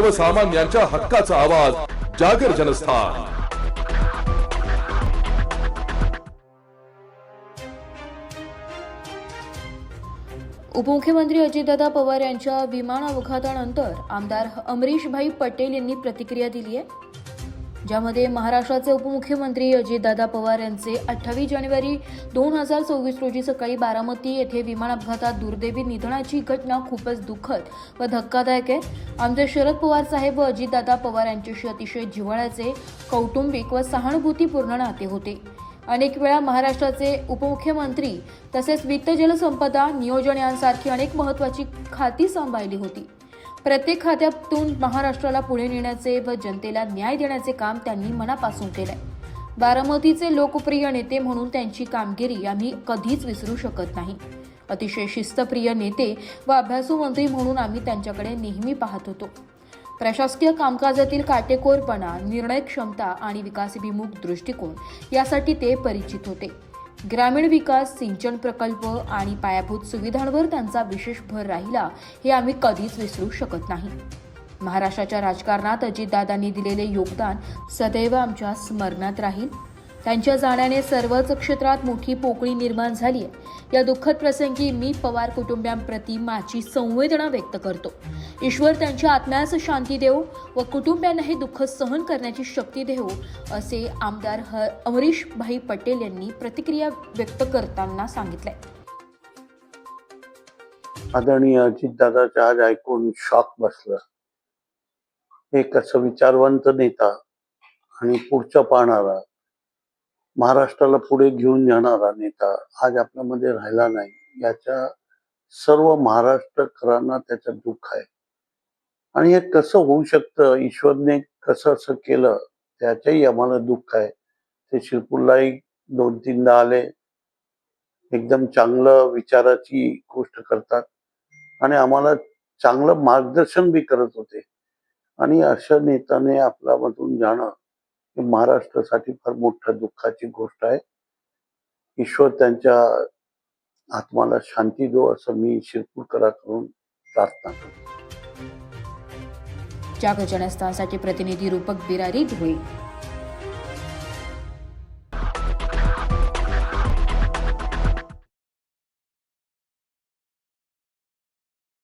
सर्वसामान्यांच्या हक्काचा आवाज जागर जनस्थान. उपमुख्यमंत्री अजितदादा पवार यांच्या विमान अपघातानंतर आमदार अमरीशभाई पटेल यांनी प्रतिक्रिया दिली आहे. ज्यामध्ये महाराष्ट्राचे उपमुख्यमंत्री अजितदादा पवार यांचे अठ्ठावीस जानेवारी दोन हजार सव्वीस रोजी सकाळी बारामती येथे विमान अपघातात दुर्दैवी निधनाची घटना खूपच दुःखद व धक्कादायक आहे. आमचे शरद पवार साहेब व अजितदादा पवार यांच्याशी अतिशय जिव्हाळ्याचे कौटुंबिक व सहानुभूतीपूर्ण नाते होते. अनेक वेळा महाराष्ट्राचे उपमुख्यमंत्री तसेच वित्त जलसंपदा नियोजन यांसारखी अनेक महत्त्वाची खाती सांभाळली होती. प्रत्येक खात्यातून महाराष्ट्राला पुढे नेण्याचे व जनतेला न्याय देण्याचे काम त्यांनी मनापासून केलंय. बारामतीचे लोकप्रिय नेते म्हणून त्यांची कामगिरी आम्ही कधीच विसरू शकत नाही. अतिशय शिस्तप्रिय नेते व अभ्यासू मंत्री म्हणून आम्ही त्यांच्याकडे नेहमी पाहत होतो. प्रशासकीय कामकाजातील काटेकोरपणा निर्णय क्षमता आणि विकासभिमुख दृष्टिकोन यासाठी ते परिचित होते. ग्रामीण विकास सिंचन प्रकल्प आणि पायाभूत सुविधांवर त्यांचा विशेष भर राहिला हे आम्ही कधीच विसरू शकत नाही. महाराष्ट्राच्या राजकारणात अजितदादांनी दिलेले योगदान सदैव आमच्या स्मरणात राहील. त्यांच्या जाण्याने सर्वच क्षेत्रात मोठी पोकळी निर्माण झाली आहे. या दुःखद प्रसंगी मी पवार कुटुंबियांप्रती माझी संवेदना व्यक्त करतो. ईश्वर त्यांच्या आत्म्यास शांती देव व कुटुंबियांना हे दुःख सहन करण्याची शक्ती देव असे आमदार ह अमरीश भाई पटेल यांनी प्रतिक्रिया व्यक्त करताना सांगितलंय. आदरणीय अजितदादाचं आज ऐकून शॉक बसलं. हे कसं विचारवंत नेता आणि पुढचं पाहणारा महाराष्ट्राला पुढे घेऊन जाणारा नेता आज आपल्यामध्ये राहिला नाही याच्या सर्व महाराष्ट्रकरांना त्याचं दुःख आहे. आणि हे कसं होऊ शकतं ईश्वरने कसं असं केलं त्याचंही आम्हाला दुःख आहे. ते शिरपूरलाही दोन तीनदा आले. एकदम चांगलं विचाराची गोष्ट करतात. आणि आम्हाला चांगलं मार्गदर्शन बी करत होते. आणि अशा नेत्याने आपल्यामधून जाणं महाराष्ट्रासाठी फार मोठ्या दुःखाची गोष्ट आहे. ईश्वर त्यांच्या आत्माला शांती दो असं मी शिरपूरकराकडून प्रार्थना करतो. जागजनस्थानसाठी प्रतिनिधी रूपक बिरारी धुळे.